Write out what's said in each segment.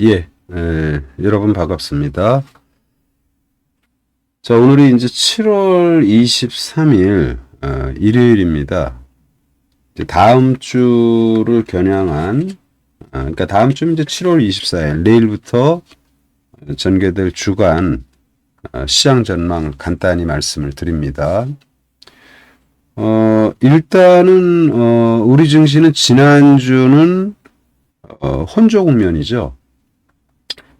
예, 에, 여러분 반갑습니다. 자, 오늘이 이제 7월 23일, 어, 일요일입니다. 다음 주를 겨냥한, 아, 그러니까 다음 주면 이제 7월 24일, 내일부터 전개될 주간 어, 시장 전망 간단히 말씀을 드립니다. 어, 일단은, 어, 우리 증시는 지난주는, 어, 혼조 국면이죠.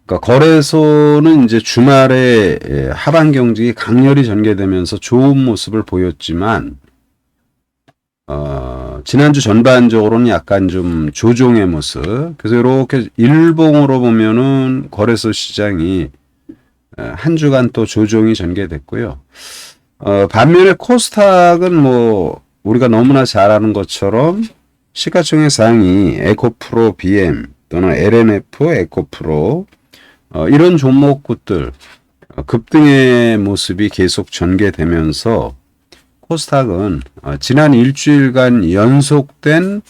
그러니까 거래소는 이제 주말에 예, 하반 경직이 강렬히 전개되면서 좋은 모습을 보였지만 어, 지난주 전반적으로는 약간 좀 조종의 모습. 그래서 이렇게 일봉으로 보면은 거래소 시장이 에, 한 주간 또 조종이 전개됐고요. 어, 반면에 코스닥은 뭐 우리가 너무나 잘 아는 것처럼 시가총액 상위 에코프로 BM 또는 LNF 에코프로 어, 이런 종목股들 어, 급등의 모습이 계속 전개되면서 코스닥은 어, 지난 일주일간 연속된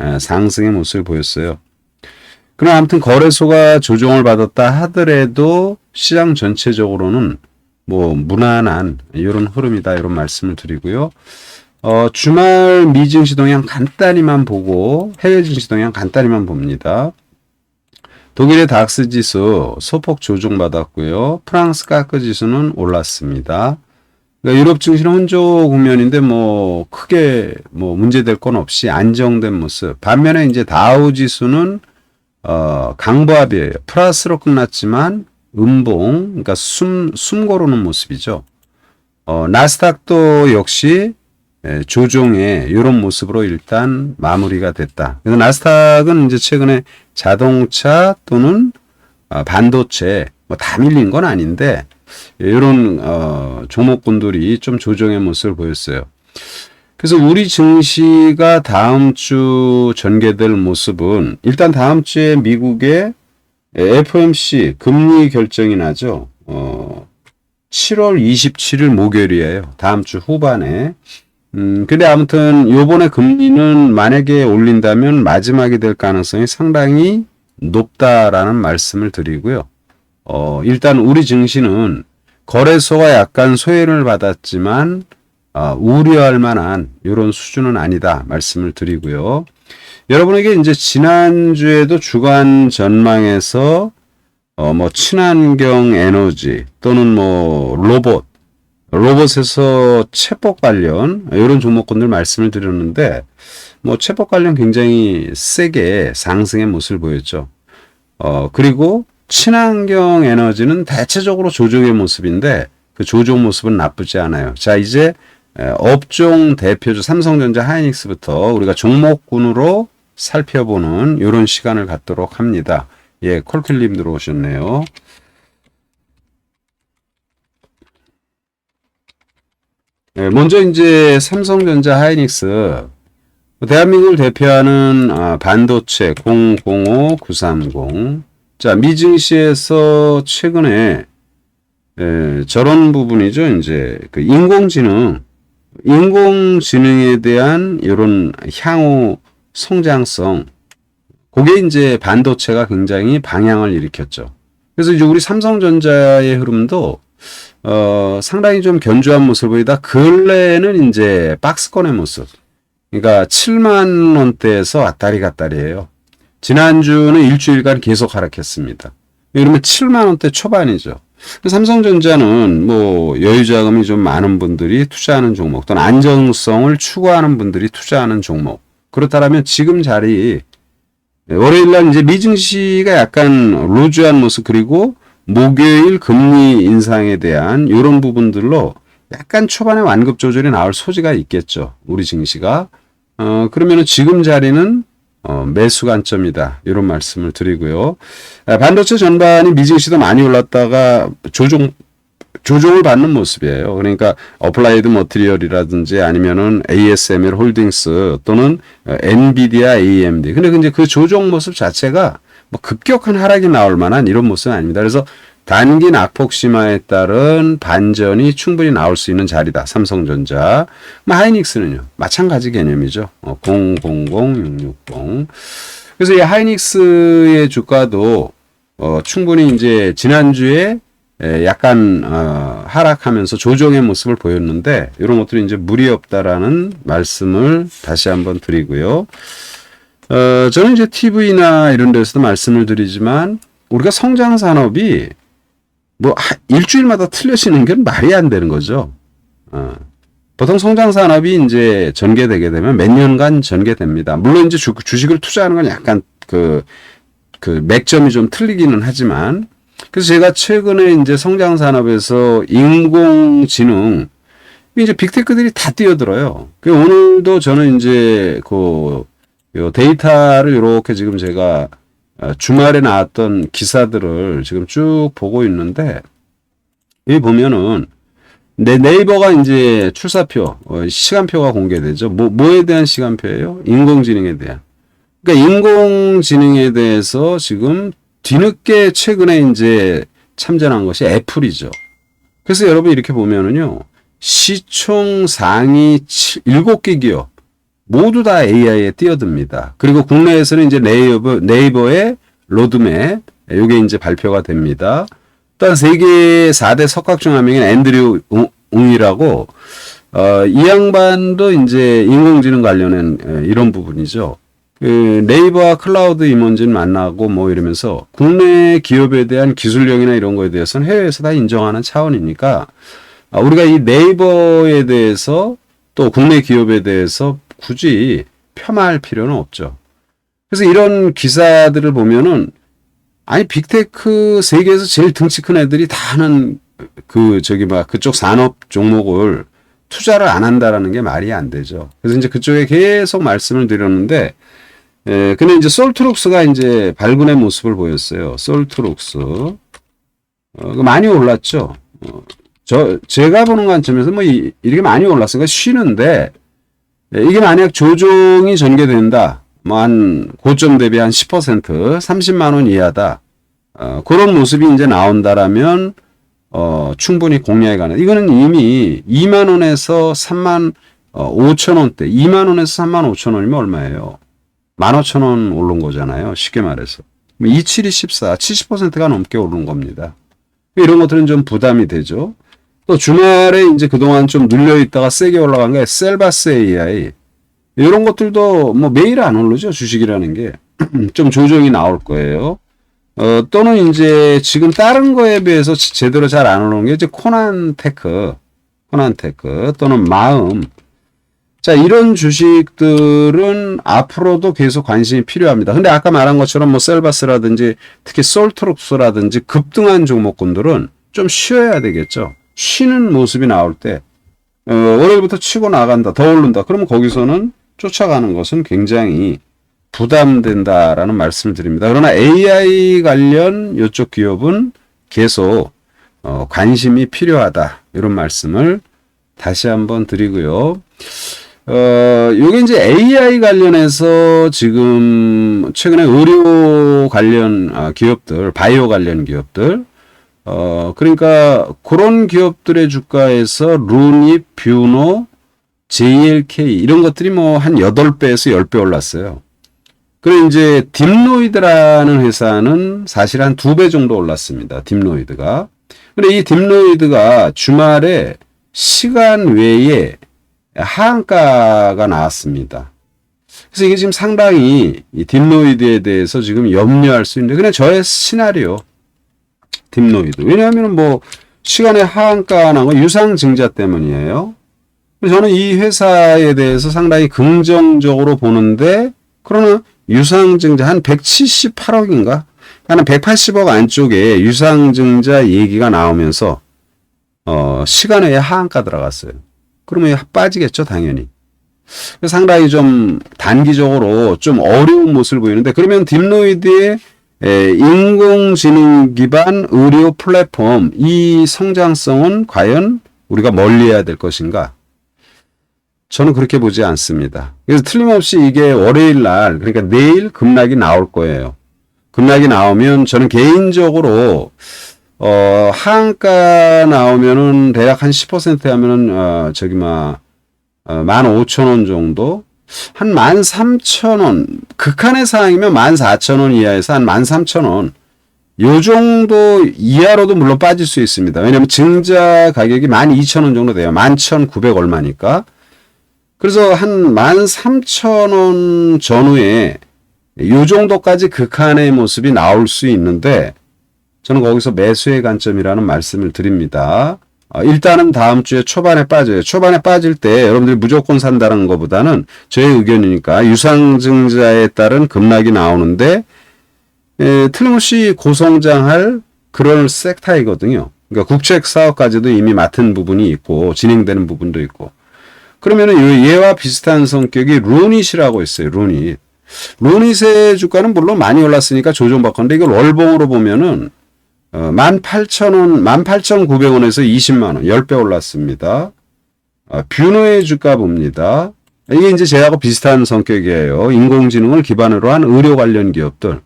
에, 상승의 모습을 보였어요. 그럼 아무튼 거래소가 조정을 받았다 하더라도 시장 전체적으로는 뭐 무난한 이런 흐름이다 이런 말씀을 드리고요. 어, 주말 미 증시 동향 간단히만 보고 해외 증시 동향 간단히만 봅니다. 독일의 닥스 지수 소폭 조정받았고요. 프랑스 까크 지수는 올랐습니다. 그러니까 유럽 증시는 혼조 국면인데 뭐 크게 뭐 문제될 건 없이 안정된 모습. 반면에 이제 다우 지수는 어 강보합이에요. 플러스로 끝났지만 음봉, 그러니까 숨, 숨 고르는 모습이죠. 어, 나스닥도 역시 예, 조종의 이런 모습으로 일단 마무리가 됐다. 그래서 나스닥은 이제 최근에 자동차 또는 어, 반도체 뭐 다 밀린 건 아닌데 이런 어, 종목군들이 좀 조정의 모습을 보였어요. 그래서 우리 증시가 다음 주 전개될 모습은 일단 다음 주에 미국의 FOMC 금리 결정이 나죠. 어, 7월 27일 목요일이에요. 다음 주 후반에. 음, 근데 아무튼 요번에 금리는 만약에 올린다면 마지막이 될 가능성이 상당히 높다라는 말씀을 드리고요. 어, 일단 우리 증시는 거래소가 약간 소외를 받았지만 어, 우려할 만한 이런 수준은 아니다 말씀을 드리고요. 여러분에게 이제 지난주에도 주간 전망에서 어, 뭐 친환경 에너지 또는 뭐 로봇 로봇에서 챗봇 관련 이런 종목군들 말씀을 드렸는데 뭐 챗봇 관련 굉장히 세게 상승의 모습을 보였죠. 어 그리고 친환경 에너지는 대체적으로 조정의 모습인데 그 조정 모습은 나쁘지 않아요. 자 이제 업종 대표주 삼성전자 하이닉스부터 우리가 종목군으로 살펴보는 이런 시간을 갖도록 합니다. 예, 콜킬님 들어오셨네요. 예, 먼저 이제 삼성전자 하이닉스 대한민국을 대표하는 아, 반도체 005930 자, 미증시에서 최근에 에, 저런 부분이죠. 이제 그 인공지능 인공지능에 대한 이런 향후 성장성 그게 이제 반도체가 굉장히 방향을 일으켰죠. 그래서 이제 우리 삼성전자의 흐름도 어, 상당히 좀 견조한 모습을 보이다 근래에는 이제 박스권의 모습. 그러니까 7만 원대에서 왔다리 갔다리예요. 지난주는 일주일간 계속 하락했습니다. 이러면 7만 원대 초반이죠. 삼성전자는 뭐 여유 자금이 좀 많은 분들이 투자하는 종목 또는 안정성을 추구하는 분들이 투자하는 종목. 그렇다면 지금 자리 월요일 날 이제 미증시가 약간 루즈한 모습 그리고 목요일 금리 인상에 대한 이런 부분들로 약간 초반에 완급 조절이 나올 소지가 있겠죠. 우리 증시가. 어, 그러면은 지금 자리는 어, 매수 관점이다. 이런 말씀을 드리고요. 반도체 전반이 미증시도 많이 올랐다가 조정 조정을 받는 모습이에요. 그러니까 어플라이드 머티리얼이라든지 아니면은 ASML 홀딩스 또는 엔비디아 AMD. 근데 이제 그 조정 모습 자체가 뭐 급격한 하락이 나올 만한 이런 모습은 아닙니다. 그래서 단기 낙폭 심화에 따른 반전이 충분히 나올 수 있는 자리다. 삼성전자. 뭐 하이닉스는요. 마찬가지 개념이죠. 어, 000660. 그래서 이 하이닉스의 주가도 어, 충분히 이제 지난주에 에, 약간 어, 하락하면서 조정의 모습을 보였는데 이런 것들이 이제 무리 없다라는 말씀을 다시 한번 드리고요. 어, 저는 이제 TV나 이런 데서도 말씀을 드리지만 우리가 성장 산업이 뭐 하- 일주일마다 틀려지는 게 말이 안 되는 거죠. 어. 보통 성장 산업이 이제 전개되게 되면 몇 년간 전개됩니다. 물론 이제 주, 주식을 투자하는 건 약간 그, 그 맥점이 좀 틀리기는 하지만 그래서 제가 최근에 이제 성장 산업에서 인공지능 이제 빅테크들이 다 뛰어들어요. 그 오늘도 저는 이제 그 요 데이터를 이렇게 지금 제가 어, 주말에 나왔던 기사들을 지금 쭉 보고 있는데 여기 보면은 내 네이버가 이제 출사표, 어, 시간표가 공개되죠. 뭐, 뭐에 대한 시간표예요? 인공지능에 대한. 그러니까 인공지능에 대해서 지금 뒤늦게 최근에 이제 참전한 것이 애플이죠. 그래서 여러분 이렇게 보면은요. 시총 상위 7개 기업 모두 다 AI에 뛰어듭니다. 그리고 국내에서는 이제 네이버, 네이버의 로드맵, 요게 이제 발표가 됩니다. 또한 세계 4대 석학 중 한 명인 앤드류 웅- 웅이라고, 어, 이 양반도 이제 인공지능 관련한 에, 이런 부분이죠. 그 네이버와 클라우드 임원진 만나고 뭐 이러면서 국내 기업에 대한 기술력이나 이런 거에 대해서는 해외에서 다 인정하는 차원이니까 아, 우리가 이 네이버에 대해서 또 국내 기업에 대해서 굳이 폄하할 필요는 없죠. 그래서 이런 기사들을 보면은 아니 빅테크 세계에서 제일 등치 큰 애들이 다 하는 그 저기 막 그쪽 산업 종목을 투자를 안 한다라는 게 말이 안 되죠. 그래서 이제 그쪽에 계속 말씀을 드렸는데 에, 근데 이제 솔트룩스가 이제 발군의 모습을 보였어요. 솔트룩스. 어, 그 많이 올랐죠. 어, 저, 제가 보는 관점에서 뭐 이, 이렇게 많이 올랐으니까 쉬는데 예, 이게 만약 조종이 전개된다. 뭐 한 고점 대비 한 10%, 30만 원 이하다. 어, 그런 모습이 이제 나온다라면 어, 충분히 공략에 가는. 이거는 이미 2만 원에서 3만 어, 5천 원대, 2만 원에서 3만 5천 원이면 얼마예요? 1만 5천 원 오른 거잖아요. 쉽게 말해서. 27이 14, 70%가 넘게 오른 겁니다. 이런 것들은 좀 부담이 되죠. 또 주말에 이제 그동안 좀 눌려 있다가 세게 올라간 게 셀바스 AI. 이런 것들도 뭐 매일 안 오르죠. 주식이라는 게. 좀 조정이 나올 거예요. 어, 또는 이제 지금 다른 거에 비해서 제대로 잘 안 오르는 게 이제 코난 테크, 코난 테크 또는 마음. 자, 이런 주식들은 앞으로도 계속 관심이 필요합니다. 근데 아까 말한 것처럼 뭐 셀바스라든지 특히 솔트록스라든지 급등한 종목군들은 좀 쉬어야 되겠죠. 쉬는 모습이 나올 때, 어, 월요일부터 치고 나간다, 더 오른다. 그러면 거기서는 쫓아가는 것은 굉장히 부담된다라는 말씀을 드립니다. 그러나 AI 관련 이쪽 기업은 계속 어, 관심이 필요하다. 이런 말씀을 다시 한번 드리고요. 어, 요게 이제 AI 관련해서 지금 최근에 의료 관련 아, 기업들, 바이오 관련 기업들, 어, 그러니까 그런 기업들의 주가에서 루니, 뷰노, JLK 이런 것들이 뭐 한 8배에서 10배 올랐어요. 그리고 이제 딥노이드라는 회사는 사실 한 2배 정도 올랐습니다. 딥노이드가. 근데 이 딥노이드가 주말에 시간 외에 하한가가 나왔습니다. 그래서 이게 지금 상당히 이 딥노이드에 대해서 지금 염려할 수 있는데 그냥 저의 시나리오 딥노이드. 왜냐하면 뭐 시간에 하한가 나온 건 유상증자 때문이에요. 저는 이 회사에 대해서 상당히 긍정적으로 보는데 그러나 유상증자 한 178억인가? 한 180억 안쪽에 유상증자 얘기가 나오면서 어, 시간에 하한가 들어갔어요. 그러면 빠지겠죠, 당연히. 상당히 좀 단기적으로 좀 어려운 모습을 보이는데 그러면 딥노이드의 에, 인공지능 기반 의료 플랫폼 이 성장성은 과연 우리가 멀리해야 될 것인가? 저는 그렇게 보지 않습니다. 그래서 틀림없이 이게 월요일 날 그러니까 내일 급락이 나올 거예요. 급락이 나오면 저는 개인적으로 어 하한가 나오면은 대략 한 10% 하면은 어 저기 막 어, 15,000원 정도 한 13,000원 극한의 상황이면 14,000원 이하에서 한 13,000원 요 정도 이하로도 물론 빠질 수 있습니다. 왜냐하면 증자 가격이 12,000원 정도 돼요. 11,900 얼마니까. 그래서 한 13,000원 전후에 요 정도까지 극한의 모습이 나올 수 있는데 저는 거기서 매수의 관점이라는 말씀을 드립니다. 어, 일단은 다음 주에 초반에 빠져요. 초반에 빠질 때 여러분들이 무조건 산다는 것보다는 저의 의견이니까 유상증자에 따른 급락이 나오는데 에, 틀림없이 고성장할 그런 섹터이거든요. 그러니까 국책 사업까지도 이미 맡은 부분이 있고 진행되는 부분도 있고 그러면은 얘와 비슷한 성격이 루닛이라고 있어요. 루닛. 루닛의 주가는 물론 많이 올랐으니까 조정받건데 이걸 월봉으로 보면은 어, 18,000원, 18,900원에서 20만원, 10배 올랐습니다. 어, 뷰노의 주가 봅니다. 이게 이제 제하고 비슷한 성격이에요. 인공지능을 기반으로 한 의료 관련 기업들.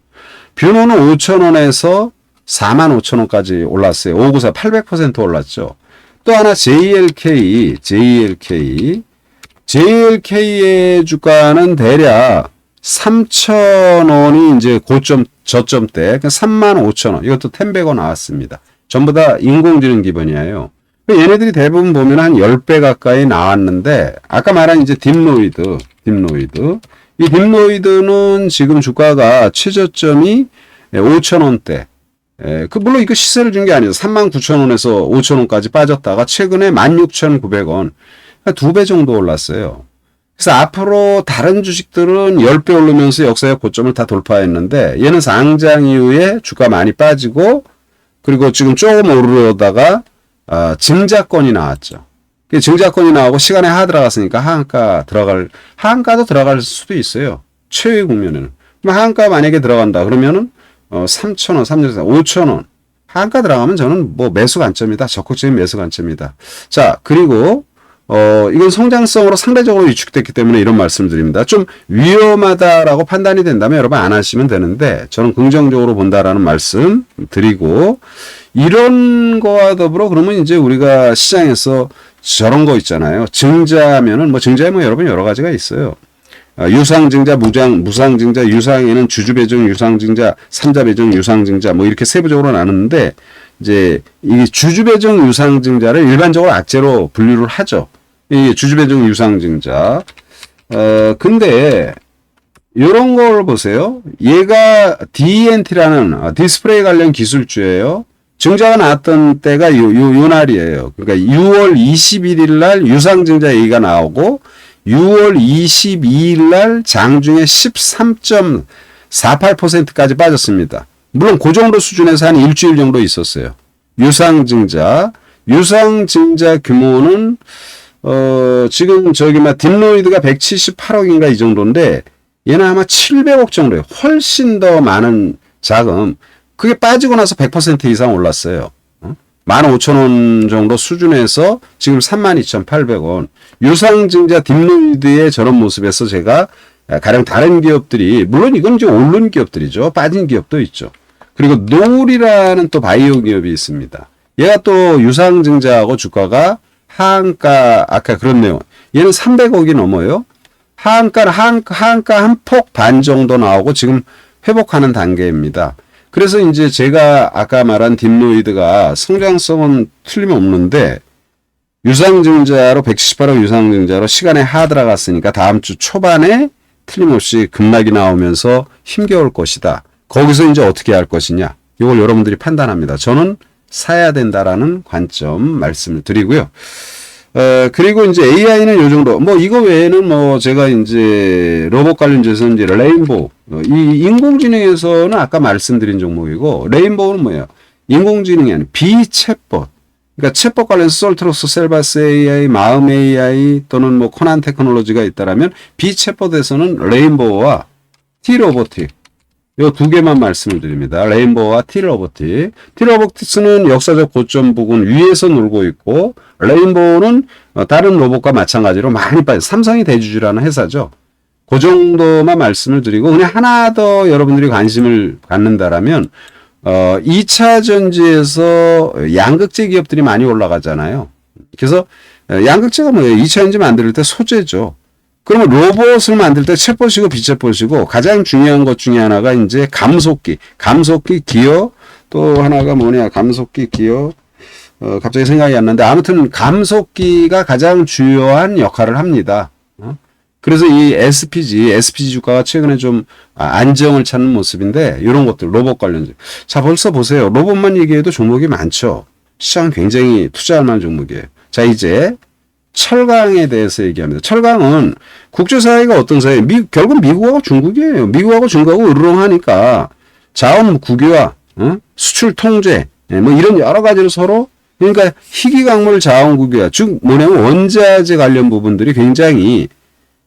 뷰노는 5,000원에서 45,000원까지 올랐어요. 594, 800% 올랐죠. 또 하나 JLK, JLK. JLK의 주가는 대략 3,000원이 이제 고점, 저점 때, 35,000원. 이것도 텐베거 나왔습니다. 전부 다 인공지능 기반이에요. 얘네들이 대부분 보면 한 10배 가까이 나왔는데, 아까 말한 이제 딥노이드, 딥노이드. 이 딥노이드는 지금 주가가 최저점이 5,000원대. 예, 그, 물론 이거 시세를 준 게 아니에요. 39,000원에서 5,000원까지 빠졌다가 최근에 16,900원. 두 배 정도 올랐어요. 그래서 앞으로 다른 주식들은 10배 오르면서 역사의 고점을 다 돌파했는데 얘는 상장 이후에 주가 많이 빠지고 그리고 지금 조금 오르려다가 어, 증자권이 나왔죠. 그 증자권이 나오고 시간에 하 들어갔으니까 하한가 들어갈 하한가도 들어갈 수도 있어요. 최외 국면에는. 하한가 만약에 들어간다 그러면은 어 3,000원, 3,000원, 5,000원 하한가 들어가면 저는 뭐 매수 관점이다. 적극적인 매수 관점이다. 자, 그리고 어, 이건 성장성으로 상대적으로 위축됐기 때문에 이런 말씀을 드립니다. 좀 위험하다라고 판단이 된다면 여러분 안 하시면 되는데 저는 긍정적으로 본다라는 말씀 드리고 이런 거와 더불어 그러면 이제 우리가 시장에서 저런 거 있잖아요. 증자면은 뭐 증자에 뭐 여러분 여러 가지가 있어요. 아, 유상증자, 무장, 무상증자, 유상에는 주주배정, 유상증자, 삼자배정, 유상증자 뭐 이렇게 세부적으로 나누는데 이제 이 주주배정 유상증자를 일반적으로 악재로 분류를 하죠. 이 주주배정 유상증자. 어, 근데 이런 걸 보세요. 얘가 DNT라는 어, 디스플레이 관련 기술주예요. 증자가 나왔던 때가 요, 요, 요 날이에요. 그러니까 6월 21일 날 유상증자 얘기가 나오고 6월 22일 날 장중에 13.48%까지 빠졌습니다. 물론 그 정도 수준에서 한 일주일 정도 있었어요. 유상증자. 유상증자 규모는 어 지금 저기 막 딥로이드가 178억인가 이 정도인데 얘는 아마 700억 정도예요. 훨씬 더 많은 자금. 그게 빠지고 나서 100% 이상 올랐어요. 15,000원 정도 수준에서 지금 32,800원. 유상증자 딥로이드의 저런 모습에서 제가 가령 다른 기업들이 물론 이건 이제 오른 기업들이죠. 빠진 기업도 있죠. 그리고 노을이라는 또 바이오 기업이 있습니다. 얘가 또 유상증자하고 주가가 하한가 아까 내용. 얘는 300억이 넘어요. 하한가, 하한가 한 폭 반 정도 나오고 지금 회복하는 단계입니다. 그래서 이제 제가 아까 말한 딥노이드가 성장성은 틀림없는데 유상증자로 178억 유상증자로 시간에 하 들어갔으니까 다음 주 초반에 틀림없이 급락이 나오면서 힘겨울 것이다. 거기서 이제 어떻게 할 것이냐. 이걸 여러분들이 판단합니다. 저는 사야 된다라는 관점 말씀을 드리고요. 어, 그리고 이제 AI는 요 정도. 뭐 이거 외에는 뭐 제가 이제 로봇 관련돼서 이제 레인보우. 어, 이 인공지능에서는 아까 말씀드린 종목이고 레인보우는 뭐예요? 인공지능이 아닌 비챗봇. 그러니까 챗봇 관련해서 솔트로스, 셀바스 AI, 마음 AI 또는 뭐 코난 테크놀로지가 있다라면 비챗봇에서는 레인보우와 T로보틱 요두 개만 말씀을 드립니다. 레인보우와 티러버티. 티러버티스는 역사적 고점 부근 위에서 놀고 있고 레인보우는 어, 다른 로봇과 마찬가지로 많이 빠져 삼성이 대주주라는 회사죠. 그 정도만 말씀을 드리고 그냥 하나 더 여러분들이 관심을 갖는다라면 어 2차 전지에서 양극재 기업들이 많이 올라가잖아요. 그래서 어, 양극재가 뭐예요? 2차 전지 만들 때 소재죠. 그러면 로봇을 만들 때 챗봇이고 비챗봇이고 가장 중요한 것 중에 하나가 이제 감속기, 감속기, 기어, 또 하나가 뭐냐 감속기 기업 어, 갑자기 생각이 안 나는데 아무튼 감속기가 가장 주요한 역할을 합니다. 어? 그래서 이 SPG, SPG 주가가 최근에 좀 아, 안정을 찾는 모습인데 이런 것들 로봇 관련주. 자 벌써 보세요. 로봇만 얘기해도 종목이 많죠. 시장 굉장히 투자할 만한 종목이에요. 자 이제 철강에 대해서 얘기합니다. 철강은 국제 사회가 어떤 사회? 미, 결국 미국하고 중국이에요. 미국하고 중국하고 으르렁하니까 자원 국유화, 어? 수출 통제, 예, 뭐 이런 여러 가지로 서로 그러니까 희귀광물 자원 국유화, 즉 뭐냐면 원자재 관련 부분들이 굉장히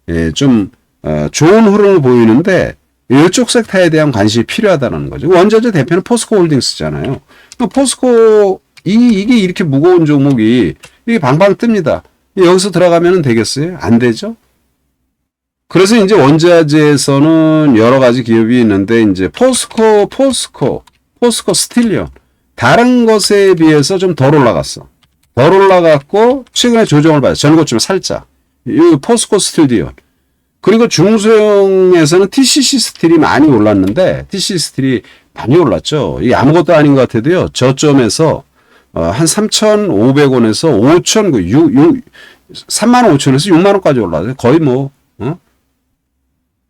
예, 좀 어, 좋은 흐름을 보이는데 이쪽 섹터에 대한 관심이 필요하다는 거죠. 원자재 대표는 포스코 홀딩스잖아요. 그 포스코 이 이게 이렇게 무거운 종목이 이게 방방 뜹니다. 여기서 들어가면 되겠어요? 안 되죠? 그래서 이제 원자재에서는 여러 가지 기업이 있는데 이제 포스코, 포스코, 포스코 스틸리온 다른 것에 비해서 좀 덜 올라갔어. 덜 올라갔고 최근에 조정을 봐요. 전고 좀 살짝. 이 포스코 스틸리온 그리고 중소형에서는 TCC 스틸이 많이 올랐는데 TCC 스틸이 많이 올랐죠. 이 아무것도 아닌 것 같아도요. 저점에서 어, 한 3,500원에서 5,000, 그 6, 6, 3만 5천원에서 6만 원까지 올라요. 거의 뭐, 어?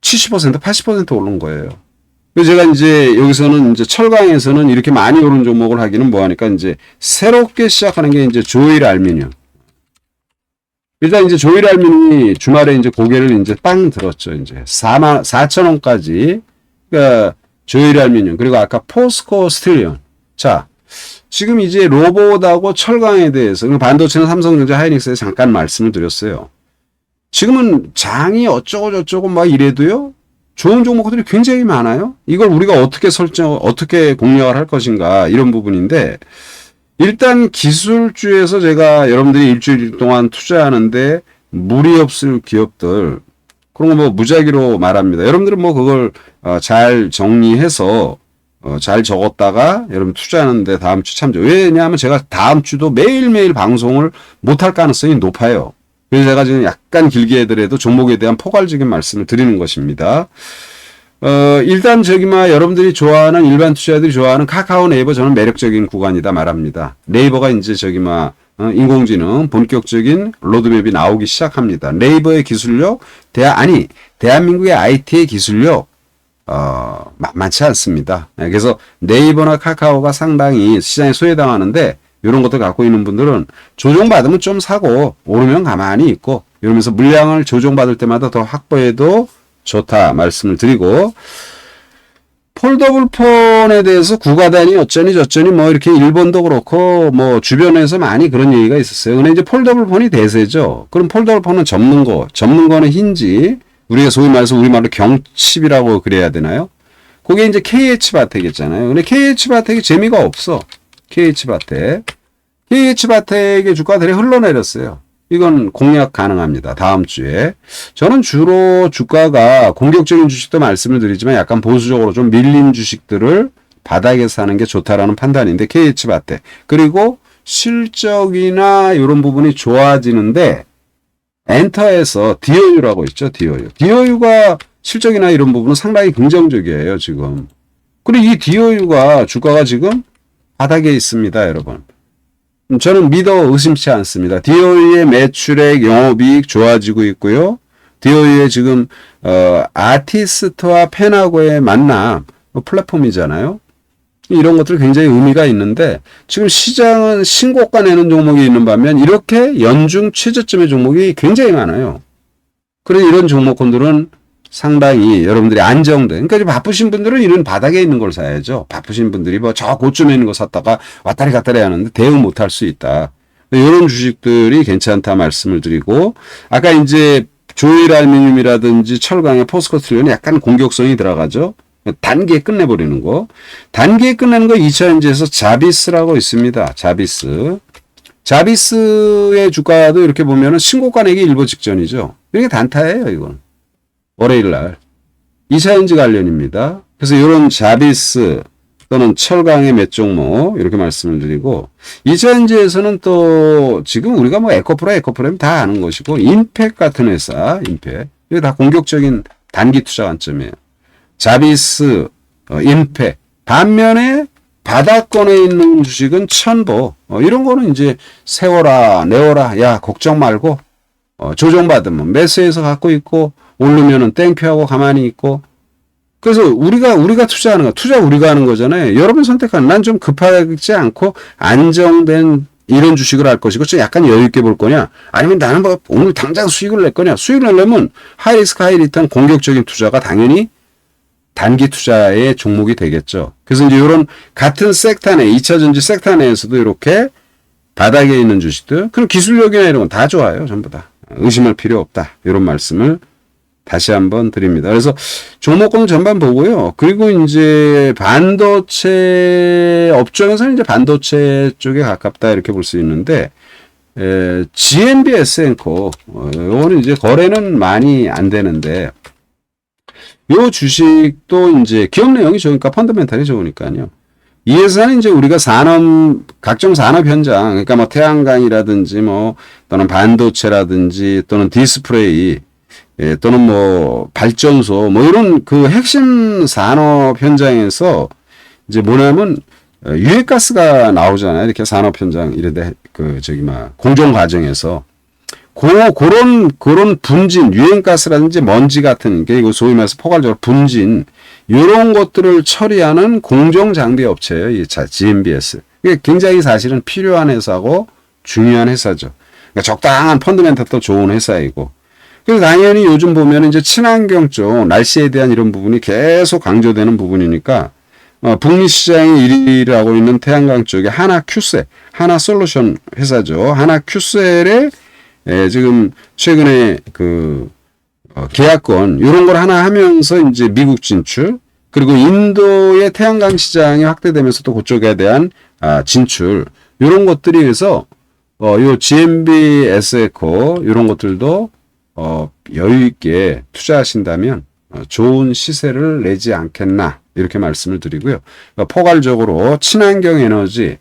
70%, 80% 오른 거예요. 그래서 제가 이제 여기서는 이제 철강에서는 이렇게 많이 오른 종목을 하기는 뭐하니까 이제 새롭게 시작하는 게 이제 조일 알미늄. 일단 이제 조일 알미늄이 주말에 이제 고개를 이제 땅 들었죠. 이제 4만, 4천 원까지. 그러니까 조일 알미늄. 그리고 아까 포스코 스틸리온. 자, 지금 이제 로봇하고 철강에 대해서 반도체는 삼성전자 하이닉스에 잠깐 말씀을 드렸어요. 지금은 장이 어쩌고 저쩌고 막 이래도요. 좋은 종목들이 굉장히 많아요. 이걸 우리가 어떻게 설정, 어떻게 공략을 할 것인가 이런 부분인데 일단 기술주에서 제가 여러분들이 일주일 동안 투자하는데 무리 없을 기업들 그런 거 뭐 무작위로 말합니다. 여러분들은 뭐 그걸 어, 잘 정리해서 어, 잘 적었다가 여러분 투자하는데 다음 주 참조. 왜냐하면 제가 다음 주도 매일매일 방송을 못할 가능성이 높아요. 그래서 제가 지금 약간 길게 해더라도 종목에 대한 포괄적인 말씀을 드리는 것입니다. 어, 일단 저기만 여러분들이 좋아하는 일반 투자자들이 좋아하는 카카오 네이버 저는 매력적인 구간이다 말합니다. 네이버가 이제 저기만 어, 인공지능 본격적인 로드맵이 나오기 시작합니다. 네이버의 기술력, 대한 아니 대한민국의 IT의 기술력 어, 만만치 않습니다. 네, 그래서 네이버나 카카오가 상당히 시장에 소외당하는데 이런 것들 갖고 있는 분들은 조정받으면 좀 사고 오르면 가만히 있고 이러면서 물량을 조정받을 때마다 더 확보해도 좋다 말씀을 드리고 폴더블 폰에 대해서 구가단이 어쩌니 저쩌니 뭐 이렇게 일본도 그렇고 뭐 주변에서 많이 그런 얘기가 있었어요. 근데 이제 폴더블 폰이 대세죠. 그럼 폴더블 폰은 접는 거, 접는 거는 힌지, 우리가 소위 말해서 우리말로 경칩이라고 그래야 되나요? 그게 이제 KH 바텍이었잖아요. 근데 KH 바텍이 재미가 없어. KH 바텍. KH 바텍의 주가들이 흘러내렸어요. 이건 공략 가능합니다. 다음 주에. 저는 주로 주가가 공격적인 주식도 말씀을 드리지만 약간 보수적으로 좀 밀린 주식들을 바닥에서 하는 게 좋다라는 판단인데 KH 바텍. 그리고 실적이나 이런 부분이 좋아지는데 엔터에서 DOU라고 있죠. DOU. DOU가 실적이나 이런 부분은 상당히 긍정적이에요. 지금. 그리고 이 DOU가 주가가 지금 바닥에 있습니다. 여러분. 저는 믿어 의심치 않습니다. DOU의 매출액, 영업이익 좋아지고 있고요. DOU의 지금 어, 아티스트와 팬하고의 만남 뭐 플랫폼이잖아요. 이런 것들 굉장히 의미가 있는데 지금 시장은 신고가 내는 종목이 있는 반면 이렇게 연중 최저점의 종목이 굉장히 많아요. 그래서 이런 종목군들은 상당히 여러분들이 안정된 그러니까 바쁘신 분들은 이런 바닥에 있는 걸 사야죠. 바쁘신 분들이 뭐 저 고점에 있는 거 샀다가 왔다리 갔다리 하는데 대응 못 할 수 있다. 이런 주식들이 괜찮다 말씀을 드리고 아까 이제 조일 알미늄이라든지 철강의 포스코트리온이 약간 공격성이 들어가죠. 단계에 끝내버리는 거. 단계에 끝내는 거 2차전지에서 자비스라고 있습니다. 자비스. 자비스의 주가도 이렇게 보면은 신고가 내기 일보 직전이죠. 이게 단타예요, 이건. 월요일 날. 2차전지 관련입니다. 그래서 이런 자비스 또는 철강의 몇 종목 이렇게 말씀을 드리고 2차전지에서는 또 지금 우리가 뭐 에코프로 에코프로면 다 아는 것이고 인팩 같은 회사 인팩 이게 다 공격적인 단기 투자 관점이에요. 자비스, 어, 인팩. 반면에 바닥권에 있는 주식은 천보. 어, 이런 거는 이제 세워라, 내워라. 야, 걱정 말고, 어, 조정받으면 매수해서 갖고 있고, 오르면은 땡큐하고 가만히 있고. 그래서 우리가, 우리가 투자하는 거, 투자 우리가 하는 거잖아요. 여러분 선택하는, 난 좀 급하지 않고, 안정된 이런 주식을 할 것이고, 좀 약간 여유 있게 볼 거냐? 아니면 나는 뭐 오늘 당장 수익을 낼 거냐? 수익을 내려면 하이리스크 하이리턴 공격적인 투자가 당연히 단기 투자의 종목이 되겠죠. 그래서 이제 이런 같은 섹터 내, 2차 전지 섹터 내에서도 이렇게 바닥에 있는 주식들, 그럼 기술력이나 이런 건 다 좋아요. 전부 다. 의심할 필요 없다. 이런 말씀을 다시 한번 드립니다. 그래서 종목군을 전반 보고요. 그리고 이제 반도체 업종에서는 이제 반도체 쪽에 가깝다 이렇게 볼 수 있는데, 에, GNB SN코, 어, 요거는 이제 거래는 많이 안 되는데, 요 주식도 이제 기업 내용이 좋으니까 펀더멘탈이 좋으니까요. 이 회사는 이제 우리가 산업 각종 산업 현장 그러니까 뭐 태양광이라든지 뭐 또는 반도체라든지 또는 디스플레이 예, 또는 뭐 발전소 뭐 이런 그 핵심 산업 현장에서 이제 뭐냐면 어, 유해가스가 나오잖아요. 이렇게 산업 현장 이런데 그 저기 막 공정 과정에서 고, 그런, 그런 분진, 유행가스라든지 먼지 같은 게, 이거 소위 말해서 포괄적으로 분진, 이런 것들을 처리하는 공정 장비 업체예요. 이 자, GMBS. 이게 굉장히 사실은 필요한 회사고 중요한 회사죠. 그러니까 적당한 펀드멘탈도 좋은 회사이고. 그래서 당연히 요즘 보면 이제 친환경 쪽, 날씨에 대한 이런 부분이 계속 강조되는 부분이니까, 어, 북미 시장에 1위를 하고 있는 태양광 쪽에 하나 큐셀, 하나 솔루션 회사죠. 하나 큐셀의 예, 지금 최근에 그 어, 계약권 이런 걸 하나 하면서 이제 미국 진출 그리고 인도의 태양광 시장이 확대되면서 또 그쪽에 대한 아, 진출 이런 것들이 그래서 어, 요 GMB 에스에코 이런 것들도 어, 여유 있게 투자하신다면 어, 좋은 시세를 내지 않겠나 이렇게 말씀을 드리고요. 그러니까 포괄적으로 친환경 에너지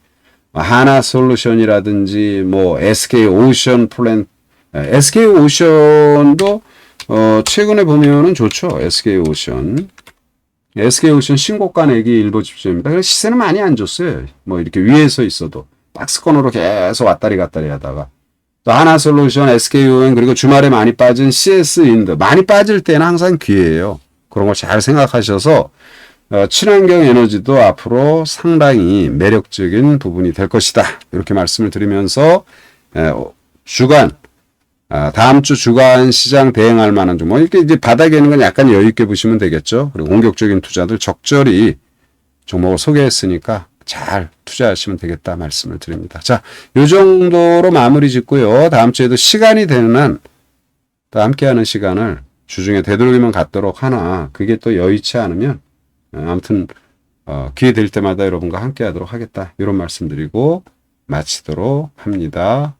하나 솔루션이라든지 뭐 SK 오션 플랜 SK 오션도 어 최근에 보면은 좋죠. SK 오션. SK 오션 신고가 내기 일보 집중입니다. 그래서 시세는 많이 안 좋았어요. 뭐 이렇게 위에서 있어도 박스권으로 계속 왔다리 갔다리 하다가 또 하나솔루션, SKON 그리고 주말에 많이 빠진 CS 인드 많이 빠질 때는 항상 기회예요. 그런 걸잘 생각하셔서 어, 친환경 에너지도 앞으로 상당히 매력적인 부분이 될 것이다. 이렇게 말씀을 드리면서 에, 주간 아, 다음 주 주간 시장 대응할 만한 종목. 이렇게 이제 바닥에 있는 건 약간 여유 있게 보시면 되겠죠. 그리고 공격적인 투자들 적절히 종목을 소개했으니까 잘 투자하시면 되겠다 말씀을 드립니다. 자, 요 정도로 마무리 짓고요. 다음 주에도 시간이 되는 한, 또 함께하는 시간을 주중에 되도록이면 갖도록 하나, 그게 또 여의치 않으면, 어, 아무튼, 어, 기회 될 때마다 여러분과 함께 하도록 하겠다. 이런 말씀 드리고 마치도록 합니다.